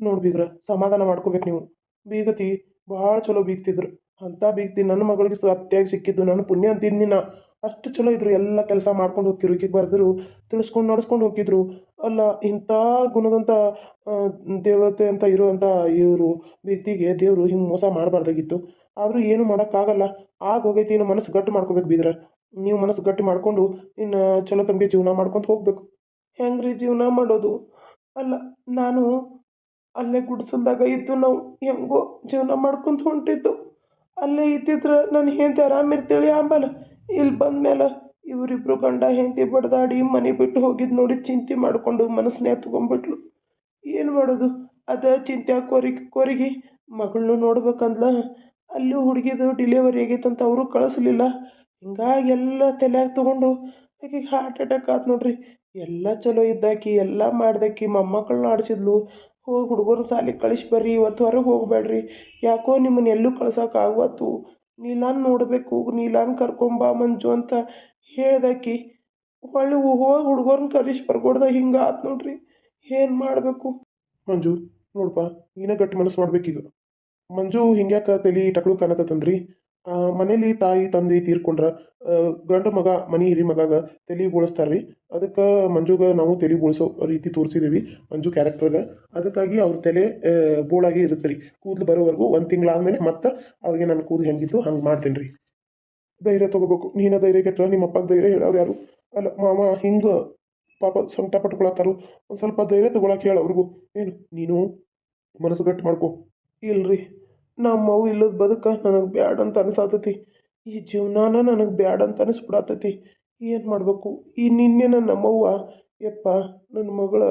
ನೋಡಿ ಬೀಗ್ರ ಸಮಾಧಾನ ಮಾಡ್ಕೋಬೇಕು ನೀವು. ಬೀಗತಿ ಭಾಳ ಚಲೋ ಬೀಗ್ತಿದ್ರು. ಅಂತ ಬೀಗ್ತಿ ನನ್ನ ಮಗಳಿಗೆ ಸತ್ಯಾಗಿ ಸಿಕ್ಕಿದ್ದು ನನ್ನ ಪುಣ್ಯ ಅಂತಿದ್ನಿ ನಾ ಅಷ್ಟು ಚಲೋ ಇದ್ರು, ಎಲ್ಲ ಕೆಲಸ ಮಾಡ್ಕೊಂಡು ಹೋಗ್ತಿರು ಈಕಿಗೆ ಬರೆದ್ರು, ತಿಳಿಸ್ಕೊಂಡು ನಡೆಸ್ಕೊಂಡು ಹೋಗಿದ್ರು. ಅಲ್ಲ ಇಂಥ ಗುಣದಂಥ ದೇವತೆ ಅಂತ ಇರುವಂಥ ಇವರು ವ್ಯಕ್ತಿಗೆ ದೇವರು ಹಿಂಗೆ ಮೋಸ ಮಾಡಬಾರ್ದಾಗಿತ್ತು. ಆದರೂ ಏನು ಮಾಡೋಕ್ಕಾಗಲ್ಲ. ಆಗ ಹೋಗೈತಿ, ಇನ್ನು ಮನಸ್ಸು ಗಟ್ಟು ಮಾಡ್ಕೋಬೇಕು ಬೀದ್ರ. ನೀವು ಮನಸ್ಸು ಗಟ್ಟಿ ಮಾಡಿಕೊಂಡು, ಇನ್ನು ಚಲೋ ತಮಗೆ ಜೀವನ ಮಾಡ್ಕೊಂತ ಹೋಗ್ಬೇಕು. ಹೆಂಗ್ರಿ ಜೀವನ ಮಾಡೋದು? ಅಲ್ಲ, ನಾನು ಅಲ್ಲೇ ಗುಡಿಸಲ್ದಾಗ ಇದ್ದು ನಾವು ಹೆಂಗೋ ಜೀವನ ಮಾಡ್ಕೊಂತ ಹೊಂಟಿದ್ದು. ಅಲ್ಲೇ ಇದ್ದಿದ್ರೆ ನನ್ನ ಹೆಂಡತಿ ಆರಾಮಿರ್ತೇಳಿ ಆಮೇಲೆ ಇಲ್ಲಿ ಬಂದ್ಮೇಲೆ ಇವರಿಬ್ರು ಗಂಡ ಹೆಂಡತಿ ಬಡ್ದಾಡಿ ಮನೆ ಬಿಟ್ಟು ಹೋಗಿದ್ದು ನೋಡಿ ಚಿಂತೆ ಮಾಡಿಕೊಂಡು ಮನಸ್ಸನ್ನೇ ಹತ್ಕೊಂಡ್ಬಿಟ್ಲು ಏನು ಮಾಡೋದು? ಅದ ಚಿಂತೆ ಕೊರಿ, ಕೊರಗಿ ಮಗಳನ್ನೂ ನೋಡ್ಬೇಕಂದ್ಲ. ಅಲ್ಲಿ ಹುಡುಗಿದು ಡಿಲಿವರಿ ಆಗೈತಂತ ಅವರು ಕಳಿಸ್ಲಿಲ್ಲ. ಹಿಂಗಾಗಿ ಎಲ್ಲ ತಲೆಯಾಗ ತೊಗೊಂಡು ಆಕೆಗೆ ಹಾರ್ಟ್ ಅಟ್ಯಾಕ್ ಆತು ನೋಡ್ರಿ. ಎಲ್ಲ ಚಲೋ ಇದ್ದಾಕಿ, ಎಲ್ಲ ಮಾಡ್ದಾಕಿ ಮೊಮ್ಮಕ್ಕಳನ್ನ ಆಡಿಸಿದ್ಲು. ಹೋಗಿ ಹುಡುಗರು ಸಾಲಿಗೆ ಕಳಿಸಿ ಬರ್ರಿ, ಇವತ್ತು ಹೊರಗೆ ಹೋಗಬೇಡ್ರಿ ಯಾಕೋ ನಿಮ್ಮನ್ನ ಎಲ್ಲೂ ಕಳ್ಸೋಕೆ ಆಗವತ್ತು ನೀಲಾನ್ ನೋಡಬೇಕು, ನೀಲಾನ್ ಕರ್ಕೊಂಬಾ ಮಂಜು ಅಂತ ಹೇಳ್ದಾಕಿ ಹೊಳ್ಳಿ ಹೋಗಿ ಹುಡುಗರನ್ನ ಕರೆಸಿ ಬರ್ಕೊಡ್ದ, ಹಿಂಗೆ ಆತು ನೋಡ್ರಿ. ಏನು ಮಾಡಬೇಕು? ಮಂಜು ನೋಡಪ್ಪ ನೀನೇ ಗಟ್ಟಿ ಮನಸ್ಸು ಮಾಡ್ಬೇಕೀಗ ಮಂಜು, ಹಿಂಗ್ಯಾಕೆ ತಲೆ ಟಕ್ಳು ಕಾಣಕತ್ತಂದ್ರಿ? ಮನೇಲಿ ತಾಯಿ, ತಂದೆ ತೀರ್ಕೊಂಡ್ರ ಗಂಡ ಮಗ, ಮನೆ ಹಿರಿ ಮಗಾಗ ತಲೆ ಬೋಳಿಸ್ತಾರ್ರಿ. ಅದಕ್ಕೆ ಮಂಜುಗೆ ನಾವು ತಲೆ ಬೋಳಿಸೋ ರೀತಿ ತೋರಿಸಿದೀವಿ, ಮಂಜು ಕ್ಯಾರೆಕ್ಟರ್ಗೆ ಅದಕ್ಕಾಗಿ ಅವ್ರ ತಲೆ ಬೋಳಾಗಿ ಇರುತ್ತೆ ರೀ ಕೂದಲು ಬರೋವರೆಗೂ ಒಂದು ತಿಂಗಳಾದ್ಮೇಲೆ ಮತ್ತೆ ಅವ್ರಿಗೆ ನನ್ನ ಕೂದಲು ಹೆಂಗಿತ್ತು ಹಂಗೆ ಮಾಡ್ತೀನಿ ರೀ ಧೈರ್ಯ ತೊಗೋಬೇಕು. ನೀನ ಧೈರ್ಯ ಕೆಟ್ಟ ನಿಮ್ಮ ಅಪ್ಪಾಗ ಧೈರ್ಯ ಹೇಳೋರು ಯಾರು? ಅಲ್ಲ, ಮಾವ ಹಿಂಗೆ ಪಾಪ ಸೊಂಟ ಪಟ್ಕೊಳತ್ತಾರು? ಒಂದು ಸ್ವಲ್ಪ ಧೈರ್ಯ ತೊಗೊಳಕ್ಕೆ ಹೇಳು ಅವ್ರಿಗೂ. ಏನು, ನೀನು ಮನಸ್ಸು ಗಟ್ಟಿ ಮಾಡ್ಕೊ. ಇಲ್ರಿ. ನಮ್ಮವು ಇಲ್ಲದ ಬದುಕ ನನಗೆ ಬ್ಯಾಡ ಅಂತ ಅನ್ಸಾತತಿ. ಈ ಜೀವನಾನ ನನಗೆ ಬ್ಯಾಡ ಅಂತ ಅನಿಸ್ಬಿಡತ್ತೈತಿ ಏನು ಮಾಡಬೇಕು? ಈ ನಿನ್ನೆ ನನ್ನ ನಮ್ಮವ್ವ ಯಪ್ಪ ನನ್ನ ಮಗಳ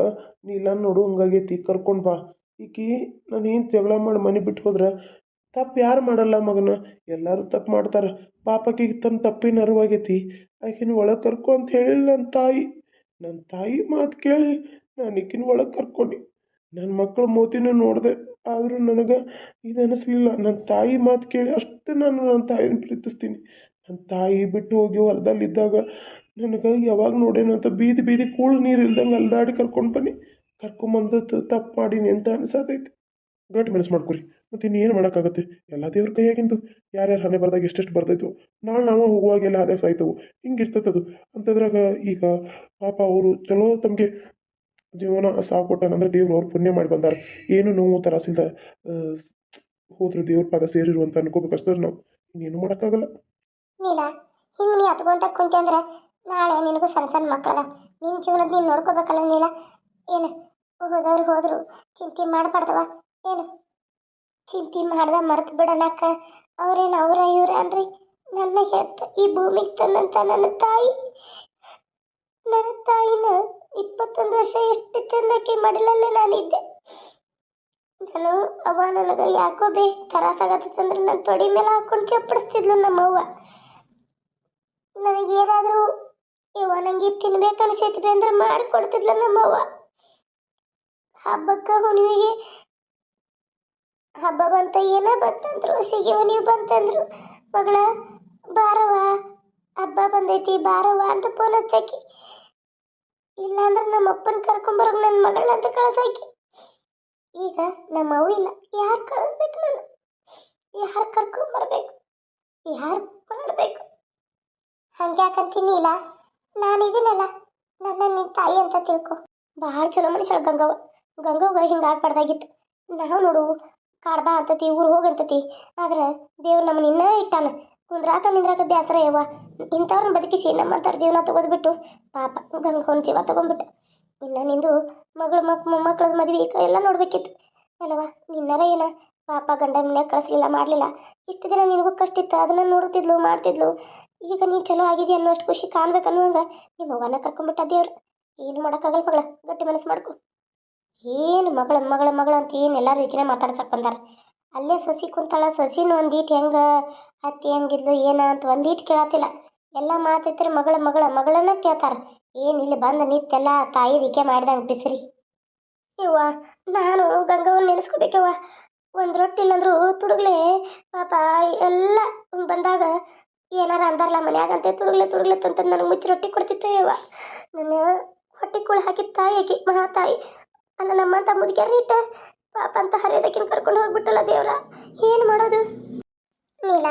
ನೀಲ ನೋಡು, ಹಂಗಾಗೈತಿ, ಕರ್ಕೊಂಡು ಬಾ. ಈಕಿ ನಾನು ಏನು ಜಗಳ ಮಾಡಿ ಮನೆ ಬಿಟ್ಟು ಹೋದ್ರೆ ತಪ್ಪು ಯಾರು ಮಾಡಲ್ಲ ಮಗನ? ಎಲ್ಲರೂ ತಪ್ಪು ಮಾಡ್ತಾರೆ. ಪಾಪಕ್ಕಿಗೆ ತನ್ನ ತಪ್ಪಿನ ಅರಿವಾಗೈತಿ ಆಕಿನ ಒಳಗೆ ಕರ್ಕೊ ಅಂತ ಹೇಳಿಲ್ಲ ನನ್ನ ತಾಯಿ. ನನ್ನ ತಾಯಿ ಮಾತು ಕೇಳಿ ನಾನು ಈಕಿನ ಒಳಗೆ ಕರ್ಕೊಂಡು. ನನ್ನ ಮಕ್ಕಳ ಮೋತಿನೂ ನೋಡಿದೆ, ಆದರೂ ನನಗೆ ಇದು ಅನಿಸ್ಲಿಲ್ಲ. ನನ್ನ ತಾಯಿ ಮಾತು ಕೇಳಿ ಅಷ್ಟು ನಾನು ನನ್ನ ತಾಯಿನ ಪ್ರೀತಿಸ್ತೀನಿ. ನನ್ನ ತಾಯಿ ಬಿಟ್ಟು ಹೋಗಿ ಹೊಲದಲ್ಲಿದ್ದಾಗ ನನಗೆ ಯಾವಾಗ ನೋಡೇನೋ ಅಂತ ಬೀದಿ ಬೀದಿ ಕೂಳು ನೀರು ಇಲ್ದಂಗೆ ಅಲ್ದಾಡಿ ಕರ್ಕೊಂಡು ಬನ್ನಿ, ಕರ್ಕೊಂಬಂದು ತಪ್ಪು ಮಾಡೀನಿ ಅಂತ ಅನ್ಸತೈತಿ. ಗಟ್ಟಿ ಮನಸ್ಸು ಮಾಡ್ಕೊರಿ, ಮತ್ತು ಇನ್ನೇನು ಮಾಡೋಕ್ಕಾಗತ್ತೆ? ಎಲ್ಲ ದೇವ್ರ ಕೈಯಾಗಿಂದು. ಯಾರ್ಯಾರು ಹಣೆ ಬರ್ದಾಗ ಎಷ್ಟೆಷ್ಟು ಬರ್ತೈತು ನಾಳೆ ನಾವು ಹೋಗುವಾಗೆಲ್ಲ ಅದೇ ಸಾಯ್ತವು. ಹಿಂಗೆ ಇರ್ತೈತದು ಅಂತದ್ರಾಗ ಈಗ ಪಾಪ ಅವರು ಚಲೋ ತಮಗೆ ಜೀವನ ಸಾವು ಕೊಟ್ಟಾನಂದ್ರೆ ದೇವ್ರು ಅವ್ರು ಪುಣ್ಯ ಮಾಡಿ ಬಂದಾರ. ಏನು ನೋವು ತ್ರಾಸಿಲ್ದ ಹೋದ್ರು ದೇವ್ರ ಪಾದ ಸೇರಿರು ಅಂತ ಅನ್ಕೋಬೇಕಷ್ಟೇ ನಾವು. ಇನ್ನೇನು ಮಾಡೋಕ್ಕಾಗಲ್ಲ. ನೀಲ ಹಿಂಗೆ ನೀ ಹತ್ಕೊಂತ ಕುಂತೆ ಅಂದ್ರೆ ನಾಳೆ ನಿನಗೂ ಸಣ್ಣ ಸಣ್ಣ ಮಕ್ಕಳದ ನಿನ್ನ ಜೀವನದ ನೀನು ನೋಡ್ಕೋಬೇಕಲ್ಲ ನೀಲ ಏನು, ಹೋದವ್ರು ಹೋದ್ರು, ಚಿಂತೆ ಮಾಡಬಾರ್ದವ? ಏನು? ಚಿಂತೆ ಮಾಡ್ದ ಮರ್ತು ಬಿಡೋಣಕ್ಕ ಅವ್ರೇನು ಅವ್ರ ಇವ್ರ ಅನ್ರಿ? ನನ್ನ ಹೆತ್ತ ಈ ಭೂಮಿಗೆ ತಂದಂತ ನನ್ನ ತಾಯಿ. ಇಪ್ಪತ್ತೊಂದು ವರ್ಷ ಎಷ್ಟು ಚಂದಕ್ಕೆ ಮಡಲಲ್ಲೇ ನಾನಿದ್ದೆ. ನಾನು ಅವ ನನಗೆ ಯಾಕೋ ಬೇ ತರಾಸಾಗತ್ತಂದ್ರೆ ನನ್ನ ತೊಡಿ ಮೇಲೆ ಹಾಕೊಂಡು ಚಪ್ಪಡಿಸ್ತಿದ್ಲು ನಮ್ಮವ್ವ. ನನಗೇನಾದರೂ ಇವ ನಂಗೆ ತಿನ್ಬೇಕು ಅನಿಸೈತಿ ಅಂದ್ರೆ ಮಾಡಿಕೊಡ್ತಿದ್ಲು ನಮ್ಮವ್ವ. ಹಬ್ಬಕ್ಕೆ ಹುಣ್ಣಿಮೆಗೆ, ಹಬ್ಬ ಬಂತ ಏನ ಬಂತಂದ್ರು ಸಿಗಿ ನೀವು ಬಂತಂದ್ರು. ಮಗಳ ಬಾರವ್ವ ಹಬ್ಬ ಬಂದೈತಿ ಬಾರವ್ವ ಅಂತ ಫೋನ್ ಹಚ್ಚಾಕಿ ಇಲ್ಲಾಂದ್ರೆ ನಮ್ಮ ಅಪ್ಪನ ಕರ್ಕೊಂಬರೋಕೆ ನನ್ನ ಮಗಳನ್ನ ಅಂತ ಕಳ್ಸಾಕಿ ಈಗ ನಮ್ಮ ಅವ್ವ ಇಲ್ಲ. ಯಾರು ಕಳಿಸ್ಬೇಕು ನಾನು? ಯಾರು ಕರ್ಕೊಂಬರ್ಬೇಕು? ಯಾರು ಮಾಡಬೇಕು? ಹಂಗ್ಯಾಕಂತೀನಿ ಇಲ್ಲ ನಾನಿದ್ದೀನಲ್ಲ ನನ್ನ ನಿನ್ನ ತಾಯಿ ಅಂತ ತಿಳ್ಕೊ. ಭಾಳ ಚಲೋ ಮನುಷ್ಯಳು ಗಂಗವ್ವ. ಗಂಗವ್ವ ಹಿಂಗೆ ಆಗ್ಬಾರ್ದಾಗಿತ್ತು. ನಾವು ನೋಡು ಕಾಡ್ಬಾ ಅಂತತಿ, ಊರು ಹೋಗಂತತಿ. ಆದ್ರೆ ದೇವ್ರು ನಮ್ಮನ್ನ ಇನ್ನೂ ಇಟ್ಟಾನ. ಕುಂದ್ರಾಕ ನಿಂದ್ರಾಕ ಬ್ಯಾಸರ ಯವ್ವ ಇಂಥವ್ರನ್ನ ಬದುಕಿಸಿ ನಮ್ಮಂಥವ್ರ ಜೀವನ ತೆಗೆದ್ಬಿಟ್ಟು ಪಾಪ ಗಂಗವನ ಜೀವ ತಗೊಂಡ್ಬಿಟ್ಟು. ಇನ್ನು ನಿಂದು ಮಗಳು, ಮಕ್, ಮೊಮ್ಮಕ್ಕಳದ ಮದುವೆ ಎಲ್ಲ ನೋಡ್ಬೇಕಿತ್ತು. ಅಲ್ಲವ ನಿನ್ನರ ಏನ ಪಾಪ ಗಂಡನ ಮನೆ ಕಳಿಸ್ಲಿಲ್ಲ, ಮಾಡಲಿಲ್ಲ. ಇಷ್ಟು ದಿನ ನಿನಗೂ ಕಷ್ಟ ಇತ್ತು, ಅದನ್ನ ನೋಡ್ತಿದ್ಲು, ಮಾಡ್ತಿದ್ಲು. ಈಗ ನೀನು ಚಲೋ ಆಗಿದೆಯ ಅನ್ನೋ ಅಷ್ಟು ಖುಷಿ ಕಾಣ್ಬೇಕು ಅನ್ನುವಂಗ ನಿಮ್ಮ ಅವ್ವನ ಕರ್ಕೊಂಡ್ಬಿಟ್ಟ ದೇವ್ರು. ಏನು ಮಾಡೋಕ್ಕಾಗಲ್ಲ ಮಗಳ, ಗಟ್ಟಿ ಮನಸ್ಸು ಮಾಡ್ಕೊ. ಏನು ಮಗಳ ಮಗಳ ಮಗಳ ಅಂತ ಏನು ಎಲ್ಲರೂ ಈಗಿನ ಮಾತಾಡ್ಸಕ್ಕೆ ಬಂದಾರ. ಅಲ್ಲೇ ಸೊಸಿ ಕುಂತಾಳ, ಸಸಿನ ಒಂದೀಟ್ ಹೆಂಗೆ ಅತ್ತಿ ಹೆಂಗಿದ್ಲು ಏನ ಅಂತ ಒಂದೀಟ್ ಕೇಳತ್ತಿಲ್ಲ. ಎಲ್ಲ ಮಾತೈತ್ರಿ ಮಗಳ ಮಗಳ ಮಗಳನ್ನ ಕೇಳ್ತಾರ. ಏನ್ ಇಲ್ಲಿ ಬಂದು ನಿತ್ತೆಲ್ಲ ತಾಯಿ ದಿಕೆ ಮಾಡ್ದಂಗೆ ಬಿಸಿರಿ. ಇವ್ವ ನಾನು ಗಂಗವ್ವನ ನೆನೆಸ್ಕೋಬೇಕವ್ವ. ಒಂದು ರೊಟ್ಟಿ ಇಲ್ಲಂದ್ರು ತುಡುಗ್ಲೆ ಪಾಪ ಎಲ್ಲ ಬಂದಾಗ ಏನಾರ ಅಂದಾರಲ್ಲ ಮನ್ಯಾಗಂತೆ ತುಡುಗ್ಲೆ ತುಡುಗ್ಲೆ ತಂತ ನನಗೆ ಮುಚ್ಚಿ ರೊಟ್ಟಿ ಕೊಡ್ತಿತ್ತು ಇವ ನನ್ನ ಹೊಟ್ಟೆ ಕೂಳು ಹಾಕಿದ ತಾಯಿ ಆಕಿ ಮಹಾ ತಾಯಿ ಅಲ್ಲ ನಮ್ಮಂತ ಮುದುಕ್ಯಾರ ಇಟ್ಟ ಪಾಪ ಅಂತ ಹರಿಯೋದಕ್ಕಿಂತ ಕರ್ಕೊಂಡು ಹೋಗ್ಬಿಟ್ಟಲ್ಲ ದೇವ್ರ? ಏನು ಮಾಡೋದು? ನೀಲ,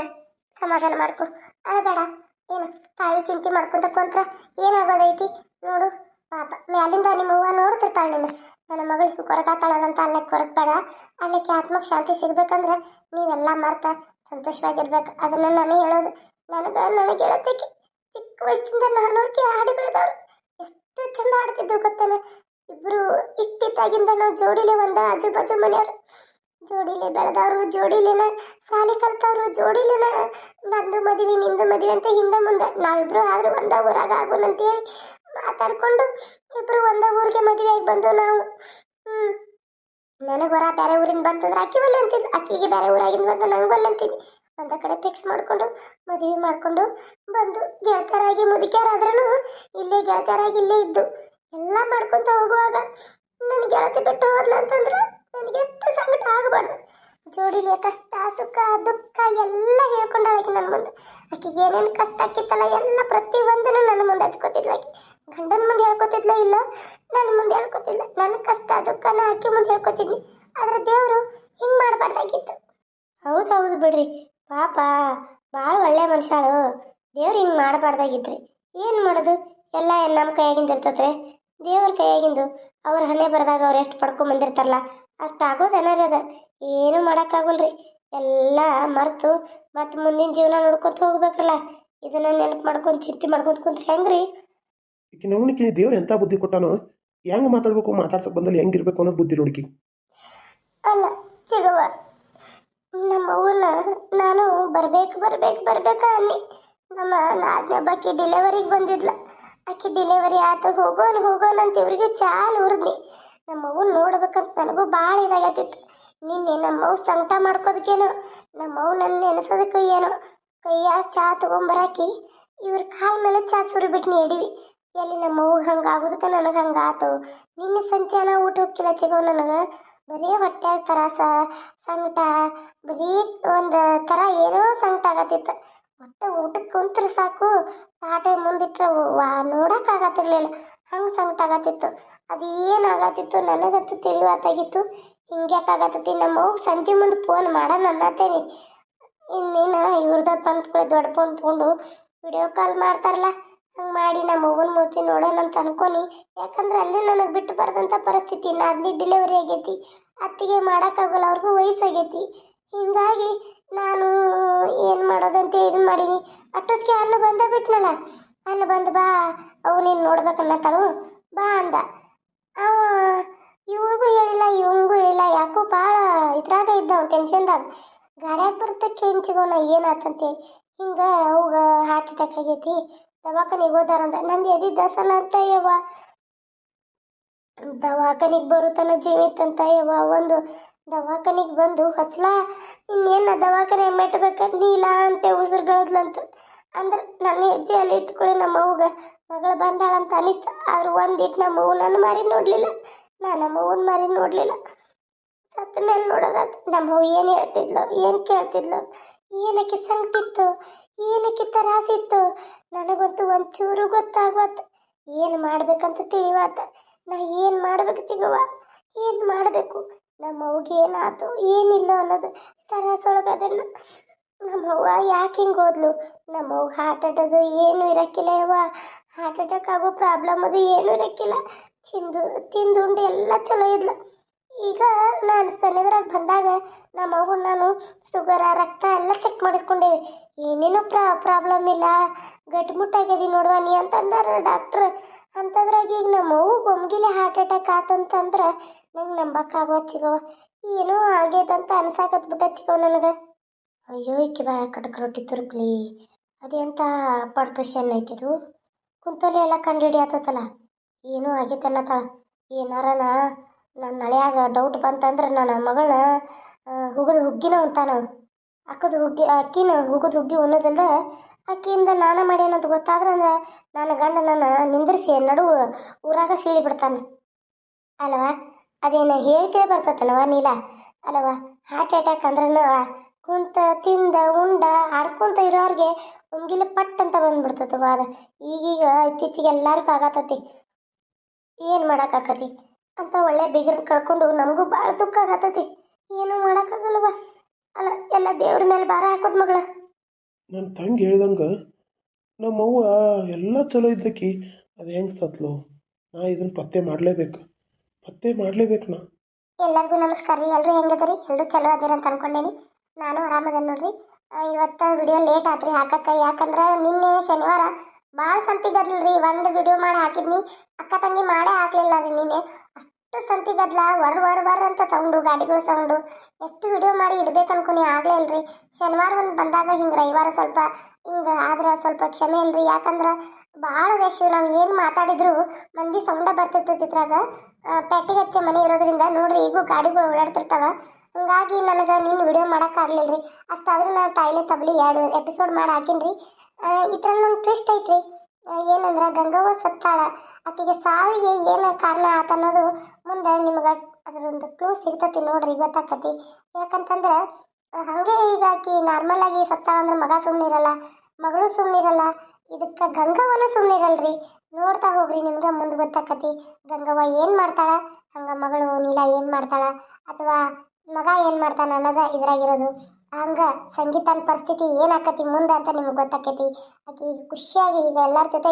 ಸಮಾಧಾನ ಮಾಡ್ಕೊ. ಅಳಬೇಡ ಏನು, ತಾಯಿ ಚಿಂತೆ ಮಾಡ್ಕೊಂತ ಕುಂತ್ರ ಏನಾಗೋದೈತಿ ನೋಡು. ಪಾಪ, ಮ್ಯಾಲಿಂದ ನಿಮ್ಮ ಹೂವ ನೋಡ್ತಿರ್ತಾಳೆ ನೀನು ನನ್ನ ಮಗಳು ಹಿಂಗೆ ಕೊರಟಾತಾಳದಂತ ಅಲ್ಲೇ ಕೊರಟ್ಬೇಡ. ಅಲ್ಲಕ್ಕೆ ಆತ್ಮಕ್ಕೆ ಶಾಂತಿ ಸಿಗ್ಬೇಕಂದ್ರೆ ನೀವೆಲ್ಲ ಮರ್ತ ಸಂತೋಷವಾಗಿರ್ಬೇಕು. ಅದನ್ನ ನಾನು ಹೇಳೋದು. ನನಗೆ ನನಗೆ ಹೇಳೋದಕ್ಕೆ ಚಿಕ್ಕ ವಯಸ್ಸಿಂದ ನಾನು ಹಾಡಿ ಬೆಳೆದವ್ರು ಎಷ್ಟು ಚಂದ ಆಡ್ತಿದ್ವು ಗೊತ್ತೇನೆ? ಇಬ್ರು ನಾವು ಜೋಡಿಲೆ ಒಂದ ಆಜು ಬಾಜು ಮನೆಯವರು. ಜೋಡಿಲೆ ಬೆಳೆದವರು, ಜೋಡಿಲೇನ ಸಾಲಿ ಕಲ್ತವ್ರು, ಜೋಡಿಲಿನ ನಂದು ಮದುವೆ, ನಿಂದು ಮದುವೆ ಅಂತ ಹಿಂದೆ ಮುಂದೆ. ನಾವಿಬ್ರು ಆದ್ರೂ ಒಂದ ಊರಾಗ ಆಗೋಣ ಅಂತೇಳಿ ಮಾತಾಡ್ಕೊಂಡು ಇಬ್ರು ಒಂದ ಊರಿಗೆ ಮದುವೆ ಆಗಿ ಬಂದು ನಾವು, ಹ್ಮ್, ನನಗೆ ಹೊರ ಬೇರೆ ಊರಿಂದ ಬಂತಂದ್ರೆ ಅಕ್ಕಿ ಒಲ್ಲೆ ಅಂತಿದ್ದು ಅಕ್ಕಿಗೆ ಬೇರೆ ಊರಾಗಿಂದ ಬಂದು ನಂಗೆ ಒಲ್ಲೆ ಅಂತೀನಿ ಒಂದ ಕಡೆ ಫಿಕ್ಸ್ ಮಾಡ್ಕೊಂಡು ಮದುವೆ ಮಾಡ್ಕೊಂಡು ಬಂದು ಗೆಳತಿಯರಾಗಿ ಮುದುಕ್ಯಾರಾದ್ರೂ ಇಲ್ಲೇ ಗೆಳತಿಯರಾಗಿ ಇಲ್ಲೇ ಇದ್ದು. ಎಲ್ಲ ಮಾಡ್ಕೊಂತ ಹೋಗುವಾಗ ನನ್ನ ಗೆಳತಿ ಬಿಟ್ಟು ಹೋದ್ಲ ಅಂತಂದ್ರೆ ನನಗೆ ಎಷ್ಟು ಸಂಕಟ ಆಗಬಾರ್ದು. ಜೋಡಿಲಿ ಕಷ್ಟ, ಸುಖ, ದುಃಖ ಎಲ್ಲ ಹೇಳ್ಕೊಂಡಾಳ ಆಕೆ ನನ್ನ ಮುಂದೆ. ಆಕೆಗೆ ಏನೇನು ಕಷ್ಟ ಆಕಿತ್ತಲ್ಲ ಎಲ್ಲ ಪ್ರತಿಯೊಂದನ್ನು ನನ್ನ ಮುಂದೆ ಹಚ್ಕೋತಿದ್ಲ ಆಕೆ. ಗಂಡನ ಮುಂದೆ ಹೇಳ್ಕೊತಿದ್ಲ ಇಲ್ಲ ನನ್ನ ಮುಂದೆ ಹೇಳ್ಕೊತಿದ್ಲ. ನನ್ನ ಕಷ್ಟ, ದುಃಖನ ಆಕೆ ಮುಂದೆ ಹೇಳ್ಕೊತಿದ್ನಿ. ಆದ್ರೆ ದೇವರು ಹಿಂಗೆ ಮಾಡಬಾರ್ದಾಗಿತ್ತು ಹೌದು ಹೌದು ಬಿಡ್ರಿ. ಪಾಪ ಭಾಳ ಒಳ್ಳೆ ಮನುಷ್ಯಾಳು. ದೇವ್ರು ಹಿಂಗೆ ಮಾಡಬಾರ್ದಾಗಿದ್ರಿ ಏನು ಮಾಡೋದು? ಎಲ್ಲ ನಮ್ಮ ಕೈಯಾಗಿಂದ ಇರ್ತತ್ರೆ. ದೇವ್ರ ಕೈಯಾಗಿಂದು ಅವ್ರ ಹಣೆ ಬರೆದಾಗ ಅವ್ರು ಎಷ್ಟು ಪಡ್ಕೊಂಡ್ ಬಂದಿರ್ತಾರಲ್ಲ ಅಷ್ಟು ಆಗೋದೇನಾರ ಅದ. ಏನೂ ಮಾಡೋಕ್ಕಾಗಲ್ರಿ. ಎಲ್ಲ ಮರೆತು ಮತ್ತು ಮುಂದಿನ ಜೀವನ ನೋಡ್ಕೊತ ಹೋಗ್ಬೇಕಲ್ಲ. ಇದನ್ನ ನೆನಪು ಮಾಡ್ಕೊಂಡು ಚಿಂತೆ ಮಾಡ್ಕೊಂತ ಕುಂತ್ರೆ ಹೆಂಗ್ರಿ? ಈಕೆ ಕೇಳಿ ದೇವ್ರು ಎಂಥ ಬುದ್ಧಿ ಕೊಟ್ಟಾನೋ ಹೆಂಗೆ ಮಾತಾಡ್ಬೇಕು ಮಾತಾಡ್ಸಕ್ ಬಂದಲ್ಲಿ ಹೆಂಗಿರ್ಬೇಕು ಅನ್ನೋ ಬುದ್ಧಿ ಹುಡುಕಿ ಅಲ್ಲ ಚಿಗವ ನಮ್ಮ ಅವ್ವನ ನಾನು ಬರ್ಬೇಕು ಬರ್ಬೇಕು ಬರ್ಬೇಕು ಅನ್ನಿ. ನಮ್ಮ ನಾದ್ನೇ ಹಬ್ಬಕ್ಕೆ ಡೆಲಿವರಿಗೆ ಬಂದಿದ್ಲ. ಆಕೆ ಡೆಲಿವರಿ ಆತು ಹೋಗೋಣ ಹೋಗೋಣ ಅಂತ ಇವ್ರಿಗೆ ಚಾಲ್ ಉರ್ದ್ನಿ ನಮ್ಮ ಅವ್ವ ನೋಡ್ಬೇಕಂತ ನನಗೂ ಭಾಳ ಇದಾಗತ್ತಿತ್ತು. ನಿನ್ನೆ ನಮ್ಮ ಅವ್ ಸಂಕಟ ಮಾಡ್ಕೋದಕ್ಕೇನೋ ನಮ್ಮ ಅವ್ ನನ್ನ ನೆನೆಸೋದಕ್ಕೂ ಏನೋ, ಕೈಯಾಗ ಚಾ ತಗೊಂಬರಾಕಿ, ಇವ್ರ ಕಾಲ ಮೇಲೆ ಚಾ ಸುರಿಬಿಟ್ನಿ ಎಡಿವಿ ಎಲ್ಲಿ ನಮ್ಮ ಅವ್ವ ಹಂಗೆ ಆಗೋದಕ್ಕೆ ನನಗೆ ಹಂಗಾತು. ನಿನ್ನೆ ಸಂಜೆನ ಊಟ ಹೋಗಿಲ್ಲ ಚಿಗೋ ನನಗೆ. ಬರೀ ಹೊಟ್ಟೆ ತ್ರಾಸ ಸಂಕಟ, ಬರೀ ಒಂದು ಥರ ಏನೋ ಸಂಕಟ ಆಗತ್ತಿತ್ತು. ಒಟ್ಟು ಊಟಕ್ಕೆ ಕುಂತ್ರೆ ಸಾಕು. ತಾಟೆ ಮುಂದಿಟ್ರೆ ವಾ ನೋಡೋಕ್ಕಾಗತ್ತಿರ್ಲಿಲ್ಲ ಹಂಗೆ ಸಂಕಟ ಆಗತ್ತಿತ್ತು. ಅದು ಏನು ಆಗತ್ತಿತ್ತು ನನಗಂತೂ ತಿಳಿವಾತಾಗಿತ್ತು ಹಿಂಗ್ಯಾಕಾಗತ್ತೈತಿ ನಮ್ಮ ಅವ್ಗೆ ಸಂಜೆ ಮುಂದೆ ಫೋನ್ ಮಾಡೋಣ ಇನ್ನೇನ ಇನ್ನೇನು ಇವ್ರದ ಬಂದ್ಕೊಳ್ಳಿ ದೊಡ್ಡ ಫೋನ್ ತೊಗೊಂಡು ವಿಡಿಯೋ ಕಾಲ್ ಮಾಡ್ತಾರಲ್ಲ, ಹಂಗೆ ಮಾಡಿ ನಮ್ಮ ಮಗನ ಮೂತಿ ನೋಡೋಣ ಅಂತ ಅನ್ಕೊನಿ. ಯಾಕಂದ್ರೆ ಅಲ್ಲೇ ನನಗೆ ಬಿಟ್ಟು ಬರೆದಂಥ ಪರಿಸ್ಥಿತಿ. ನಾದ್ನಿ ಡೆಲಿವರಿ ಆಗೈತಿ. ಅತ್ತಿಗೆ ಮಾಡೋಕ್ಕಾಗಲ್ಲ ಅವ್ರಿಗೂ ವಯಸ್ಸಾಗೈತಿ. ಹಿಂಗಾಗಿ ನಾನು ಏನು ಮಾಡೋದಂತ ಇದನ್ನ ಮಾಡೀನಿ. ಅಷ್ಟೊತ್ತಿಗೆ ಅನ್ನ ಬಂದ ಬಿಟ್ನಲ್ಲ. ಅನ್ನ ಬಂದು ಬಾ, ಅವು ನೀನು ನೋಡ್ಬೇಕನ್ನತ್ತಳು ಬಾ ಅಂದ. ಅವ, ಇವ್ರಿಗೂ ಹೇಳಿಲ್ಲ, ಇವಂಗೂ ಹೇಳಿಲ್ಲ. ಯಾಕೋ ಭಾಳ ಇದ್ರಾಗ ಇದ್ದ ಅವ್ನು ಟೆನ್ಷನ್ದಾಗ ಗಾಡ್ಯಾಗ ಬರುತ್ತೆ ಕೇಂಚಿಗೋನ ಏನಾತಂತೇಳಿ ಹಿಂಗೆ ಅವಾಗ ಹಾರ್ಟ್ ಅಟ್ಯಾಕ್ ಆಗೈತಿ. ದವಾಖಾನಿಗೆ ಹೋದಾರಂತ ನಂದು ಎದಿದ್ದ ಸಲ ಅಂತ ಯವ್ವ. ದವಾಖಾನಿಗೆ ಬರುತ್ತಾನ ಜೀವಿತಂತ ಯವ್ವ. ಒಂದು ದವಾಖಾನಿಗೆ ಬಂದು ಹಚ್ಲಾ, ಇನ್ನೇನು ದವಾಖಾನೆ ಮೆಟ್ಬೇಕಂತ ನೀಲ ಅಂತೆ ಉಸಿರುಗಳದ್ಲಂತ. ಅಂದ್ರೆ ನನ್ನ ಹೆಜ್ಜೆ ಅಲ್ಲಿ ಇಟ್ಕೊಳ್ಳಿ ನಮ್ಮ ಅವ್ಗ, ಮಗಳು ಬಂದಾಳಂತ ಅನಿಸ್ತು. ಆದ್ರೆ ಒಂದಿಟ್ಟು ನಮ್ಮ ನನ್ನ ಮಾರಿ ನೋಡಲಿಲ್ಲ ನಾನು ನಮ್ಮ ಅವ್ವನ ಮಾರಿ ನೋಡಲಿಲ್ಲ. ಸತ್ತ ಮೇಲೆ ನೋಡೋದಾತ, ನಮ್ಮ ಏನು ಹೇಳ್ತಿದ್ಲು, ಏನು ಕೇಳ್ತಿದ್ಲು, ಏನಕ್ಕೆ ಸಂಕಟಿತ್ತು ಏನಕ್ಕೆ ತರಾಸಿತ್ತು, ನನಗಂತೂ ಒಂಚೂರು ಗೊತ್ತಾಗ್ವತ್ತು ಏನು ಮಾಡ್ಬೇಕಂತ ತಿಳಿವಾತ, ನಾ ಏನು ಮಾಡ್ಬೇಕು ಚಿಗವ್ವ, ಏನು ಮಾಡಬೇಕು? ನಮ್ಮ ಅವ್ಗೆ ಏನಾಯ್ತು ಏನಿಲ್ಲ ಅನ್ನೋದು ತರಾಸೊಳಗೆ ಅದನ್ನು ನಮ್ಮ ಅವ್ವ ಯಾಕೆ ಹಿಂಗೆ ಹೋದ್ಲು? ನಮ್ಮ ಅವ್ಗೆ ಹಾರ್ಟ್ ಅಟ್ಯಾದು ಏನು ಇರಕ್ಕಿಲ್ಲ ಯವ್ವ. ಹಾರ್ಟ್ ಅಟ್ಯಾಕ್ ಆಗೋ ಪ್ರಾಬ್ಲಮ್ ಅದು ಏನೂ ಇರಕ್ಕಿಲ್ಲ. ತಿಂದು ತಿಂದು ಉಂಡು ಎಲ್ಲ ಚಲೋ ಇದ್ಲು. ಈಗ ನಾನು ಸಣ್ಣದ್ರಾಗ ಬಂದಾಗ ನಮ್ಮ ಅವ್ವ ನಾನು ಶುಗರ ರಕ್ತ ಎಲ್ಲ ಚೆಕ್ ಮಾಡಿಸ್ಕೊಂಡೇವಿ. ಏನೇನೋ ಪ್ರಾ ಪ್ರಾಬ್ಲಮ್ ಇಲ್ಲ. ಗಟ್ಟಿಮುಟ್ಟಾಗ್ಯದಿ ನೋಡುವ ನೀ ಅಂತಂದಾರ ಡಾಕ್ಟ್ರ್ ಅಂತಂದ್ರಾಗ ಈಗ ನಮ್ಮ ಅವ್ವ ಒಮ್ಗಿಲೆ ಹಾರ್ಟ್ ಅಟ್ಯಾಕ್ ಆತಂತಂದ್ರೆ ನಂಗೆ ನಂಬಕ್ಕಾಗವ ಚಿಗವ ಏನೋ ಆಗ್ಯದಂತ ಅನ್ಸಾಕತ್ ಬಿಟ್ಟ ಚಿಗವ ನನಗೆ. ಅಯ್ಯೋ, ಈಕೆ ಬಾ ಕಟಕ್ ರೊಟ್ಟಿ ತುರುಕ್ಲಿ ಅದೆಂತ ಪಡ್ಪಶನ್ ಐತಿದು ಕುಂತಲೆ ಎಲ್ಲ ಕಂಡು ಹಿಡಿಯತ್ತಲ್ಲ ಏನೂ ಆಗೈತೆ ಅನ್ನತ್ತಾಳ. ಏನಾರನ ನನ್ನ ಹಳೆಯಾಗ ಡೌಟ್ ಬಂತಂದ್ರೆ ನನ್ನ ಮಗಳ ಹುಗಿದು ಹುಗ್ಗಿನ ಉಂತಾನ ಅಕ್ಕದ ಹುಗ್ಗಿ, ಅಕ್ಕಿನ ಹುಗಿದು ಹುಗ್ಗಿ ಉಣ್ಣೋದಲ್ದ ಅಕ್ಕಿಯಿಂದ ನಾನ ಮಾಡ್ಯಾನಂತ ಗೊತ್ತಾದ್ರೆ ಅಂದ್ರೆ ನನ್ನ ಗಂಡ ನನ್ನ ನಿಂದ್ರಿಸಿ ನಡುವು ಊರಾಗ ಸೀಳಿ ಬಿಡ್ತಾನೆ. ಅಲ್ವಾ ಅದೇನು ಹೇಳಿಕೆ ಬರ್ತತನವ ನೀಲ? ಅಲ್ವಾ ಹಾರ್ಟ್ ಅಟ್ಯಾಕ್ ಅಂದ್ರೂ ಕುಂತ ತಿಂದ ಉಂಡ ಆಡ್ಕೊಂತ ಇರೋರಿಗೆ ಉಂಗಿಲ ಪಟ್ ಅಂತ ಬಂದ್ಬಿಡ್ತತವ ಅದು. ಈಗೀಗ ಇತ್ತೀಚಿಗೆ ಎಲ್ಲರಿಗೂ ಆಗತ್ತತಿ ಏನು ಮಾಡೋಕ್ಕಾಕತಿ ಅಂತ ಒಳ್ಳೆ ಬೀಗರನ್ನ ಕಳ್ಕೊಂಡು ನಮಗೂ ಭಾಳ ದುಃಖ ಆಗತ್ತೈತಿ. ಏನೂ ಮಾಡಕ್ಕಾಗಲ್ವ ಅಲ್ಲ ಎಲ್ಲ ದೇವ್ರ ಮೇಲೆ ಭಾರ ಹಾಕೋದ್ ಮಗಳ. ನನ್ನ ತಂಗಿ ಹೇಳ್ದಂಗೆ ನಮ್ಮವ್ವ ಎಲ್ಲ ಚಲೋ ಇದ್ದಕ್ಕಿ ಅದು ಹೆಂಗೆ ಸತ್ಲು? ನಾ ಇದನ್ನು ಪತ್ತೆ ಮಾಡಲೇಬೇಕು. ಪತ್ತೆ ಮಾಡಲೇಬೇಕು ನಾ. ಎಲ್ಲರಿಗೂ ನಮಸ್ಕಾರ ರೀ. ಎಲ್ಲರೂ ಹೆಂಗದರಿ? ಎಲ್ಲರೂ ಚಲೋ ಅದಿರ ಅಂತ ಅನ್ಕೊಂಡೇನಿ. ನಾನು ಆರಾಮದ ನೋಡ್ರಿ. ಇವತ್ತು ವಿಡಿಯೋ ಲೇಟ್ ಆತ್ರಿ ಹಾಕಕ್ಕೆ. ಯಾಕಂದ್ರೆ ನಿನ್ನೆ ಶನಿವಾರ ಭಾಳ ಸಂತಿಗದ್ಲ್ರಿ ಒಂದು ವಿಡಿಯೋ ಮಾಡಿ ಹಾಕಿದ್ನಿ. ಅಕ್ಕ ತಂಗಿ ಮಾಡೇ ಹಾಕ್ಲಿಲ್ಲ ರೀ ನೀನೆ. ಅಷ್ಟು ಸಂತಿಗದ್ಲ ವರ್ ವರ್ ವರ್ ಅಂತ ಸೌಂಡು ಗಾಡಿಗಳ ಸೌಂಡು ಎಷ್ಟು ವಿಡಿಯೋ ಮಾಡಿ ಇಡ್ಬೇಕು ಅನ್ಕೊನಿ ಆಗ್ಲೇ ಅಲ್ರಿ ಶನಿವಾರ ಒಂದು ಬಂದಾಗ ಹಿಂಗೆ ರವಿವಾರ ಸ್ವಲ್ಪ ಹಿಂಗೆ ಆದ್ರೆ ಸ್ವಲ್ಪ ಕ್ಷಮೆ ಇಲ್ರಿ. ಯಾಕಂದ್ರೆ ಭಾಳ ರಶ್ ನಾವು ಏನು ಮಾತಾಡಿದ್ರು ಮಂದಿ ಸೌಂಡ ಬರ್ತಿರ್ತೈತಿ ಇದ್ರಾಗ. ಪೆಟ್ಟಿಗೆ ಮನೆ ಇರೋದ್ರಿಂದ ನೋಡ್ರಿ ಈಗೂ ಗಾಡಿಗಳು ಓಡಾಡ್ತಿರ್ತಾವ. ಹಂಗಾಗಿ ನನಗೆ ನೀನು ವಿಡಿಯೋ ಮಾಡೋಕ್ಕಾಗಲಿಲ್ಲ ರೀ ಅಷ್ಟಾದ್ರೂ ನಾನು ತಾಯಿಲೆ ತಬ್ಲಿ ಎರಡು ಎಪಿಸೋಡ್ ಮಾಡಿ ಹಾಕಿನ್ರಿ. ಇದ್ರಲ್ಲಿ ಒಂದು ಟ್ವಿಸ್ಟ್ ಐತ್ರಿ. ಏನಂದ್ರೆ ಗಂಗವ್ವ ಸತ್ತಾಳ. ಆಕೆಗೆ ಸಾವಿಗೆ ಏನು ಕಾರಣ ಆತ ಅನ್ನೋದು ಮುಂದೆ ನಿಮ್ಗೆ ಅದರೊಂದು ಕ್ಲೂ ಸಿಗ್ತತಿ ನೋಡ್ರಿ ಗೊತ್ತಾಕತಿ ಯಾಕಂತಂದ್ರೆ, ಹಾಗೆ ಹಂಗೆ ಈಗ ಆಕಿ ನಾರ್ಮಲ್ ಆಗಿ ಸತ್ತಾಳ ಅಂದ್ರೆ ಮಗ ಸುಮ್ಮನಿರಲ್ಲ ಮಗಳು ಸುಮ್ಮನಿರಲ್ಲ ಇದಕ್ಕೆ ಗಂಗವ್ವನು ಸುಮ್ಮನಿರಲ್ರಿ ನೋಡ್ತಾ ಹೋಗ್ರಿ ನಿಮ್ಗೆ ಮುಂದೆ ಗೊತ್ತಾಕತಿ ಗಂಗವ್ವ ಏನು ಮಾಡ್ತಾಳ? ಹಂಗೆ ಮಗಳು ನೀಲ ಏನು ಮಾಡ್ತಾಳ? ಅಥವಾ ಮಗ ಏನು ಮಾಡ್ತಾನ ಅನ್ನೋದು ಇದ್ರಾಗಿರೋದು. ಹಂಗ ಸಂಗೀತನ ಪರಿಸ್ಥಿತಿ ಏನಾಕತಿ ಮುಂದೆ ಅಂತ ನಿಮ್ಗೆ ಗೊತ್ತಾಕೈತಿ. ಆಕೆ ಖುಷಿಯಾಗಿ ಈಗ ಎಲ್ಲರ ಜೊತೆ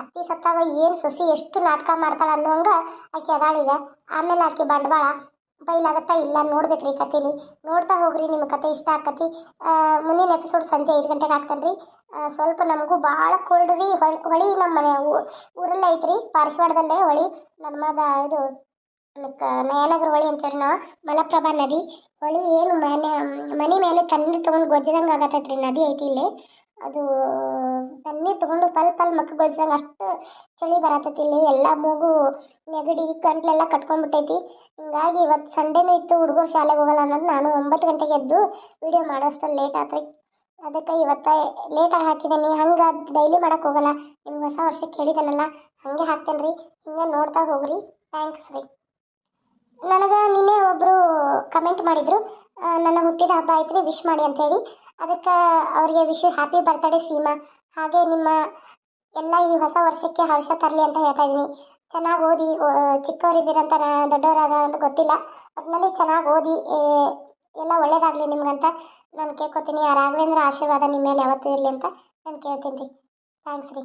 ಅತ್ತಿ ಸತ್ತಾಗ ಏನು ಸೊಸಿ ಎಷ್ಟು ನಾಟಕ ಮಾಡ್ತಾಳ ಅನ್ನುವಂಗ ಆಕೆ ಅದಾಳಿದೆ ಆಮೇಲೆ ಆಕೆ ಬಂಡವಾಳ, ಬೈಲಾಗತ್ತಾ ಇಲ್ಲ ನೋಡ್ಬೇಕ್ರಿ ಕಥೆಲಿ. ನೋಡ್ತಾ ಹೋಗ್ರಿ ನಿಮ್ಮ ಕತೆ ಇಷ್ಟ ಆಕತಿ. ಮುಂದಿನ ಎಪಿಸೋಡ್ ಸಂಜೆ ಐದು ಗಂಟೆಗೆ ಹಾಕ್ತೇನೆ ಸ್ವಲ್ಪ ನಮಗೂ ಭಾಳ ಕೋಲ್ಡ್ ಹೊಳ್- ಹೊಳಿ ನಮ್ಮ ಮನೆ ಊರಲ್ಲೇ ಐತ್ರಿ, ಪಾರಿಶ್ವಾಡದಲ್ಲೇ ಹೊಳಿ. ನಮ್ಮದ ಇದು ಅದಕ್ಕೆ ನಯನಗರ ಹೊಳಿ ಅಂತೇಳಿ ನಾವು. ಮಲಪ್ರಭಾ ನದಿ. ಹೊಳಿ ಏನು ಮನೆ ಮನೆ ಮೇಲೆ ತಣ್ಣೀರು ತೊಗೊಂಡು ಗೊಜ್ಜದಂಗೆ ಆಗತ್ತೈತ್ರಿ ನದಿ ಐತಿ ಇಲ್ಲಿ. ಅದು ತಣ್ಣೀರು ತೊಗೊಂಡು ಪಲ್ ಪಲ್ ಮಕ್ಕ ಗೊಜ್ಜದಂಗೆ ಅಷ್ಟು ಚಳಿ ಬರತ್ತೈತಿ ಇಲ್ಲಿ. ಎಲ್ಲ ಮೂಗು ನೆಗಡಿ ಗಂಟ್ಲೆಲ್ಲ ಕಟ್ಕೊಂಡ್ಬಿಟ್ಟೈತಿ. ಹಿಂಗಾಗಿ ಇವತ್ತು ಸಂಡೇನೂ ಇತ್ತು, ಹುಡುಗರು ಶಾಲೆಗೆ ಹೋಗಲ್ಲ ಅನ್ನೋದು ನಾನು ಒಂಬತ್ತು ಗಂಟೆಗೆ ಎದ್ದು ವಿಡಿಯೋ ಮಾಡೋಷ್ಟು ಲೇಟ್ ಆತ್ರಿ. ಅದಕ್ಕೆ ಇವತ್ತು ಲೇಟಾಗಿ ಹಾಕಿದ್ದೀನಿ ಹಂಗೆ ಡೈಲಿ ಮಾಡೋಕೆ ಹೋಗಲ್ಲ. ನಿಮ್ಗೆ ಹೊಸ ವರ್ಷಕ್ಕೆ ಹೇಳಿದನಲ್ಲ, ಹಾಗೆ ಹಾಕ್ತೇನೆ ರೀ ಹಿಂಗೆ ನೋಡ್ತಾ ಹೋಗ್ರಿ. ಥ್ಯಾಂಕ್ಸ್ ರೀ. ನನಗೆ ನಿನ್ನೆ ಒಬ್ಬರು ಕಮೆಂಟ್ ಮಾಡಿದರು. ನನ್ನ ಹುಟ್ಟಿದ ಹಬ್ಬ ಐತ್ರಿ ವಿಶ್ ಮಾಡಿ ಅಂತೇಳಿ ಅದಕ್ಕೆ ಅವರಿಗೆ ವಿಶ್ ಹ್ಯಾಪಿ ಬರ್ತ್ಡೇ ಸೀಮಾ. ಹಾಗೆ ನಿಮ್ಮ ಎಲ್ಲ ಈ ಹೊಸ ವರ್ಷಕ್ಕೆ ಹರ್ಷ ತರಲಿ ಅಂತ ಹೇಳ್ತಾ ಇದ್ದೀನಿ. ಚೆನ್ನಾಗಿ ಓದಿ ಚಿಕ್ಕವರಿದ್ದೀರಂತ ದೊಡ್ಡವರಾದ ಅಂತ ಗೊತ್ತಿಲ್ಲ. ಒಟ್ಟಿನಲ್ಲಿ ಚೆನ್ನಾಗಿ ಓದಿ ಎಲ್ಲ ಒಳ್ಳೇದಾಗಲಿ ನಿಮ್ಗಂತ. ನಾನು ಕೇಳ್ಕೊತೀನಿ, ಆ ರಾಘವೇಂದ್ರ ಆಶೀರ್ವಾದ ನಿಮ್ಮ ಮೇಲೆ ಯಾವತ್ತೂ ಇರಲಿ ಅಂತ ನಾನು ಕೇಳ್ತೀನಿ ರೀ. ಥ್ಯಾಂಕ್ಸ್ ರೀ.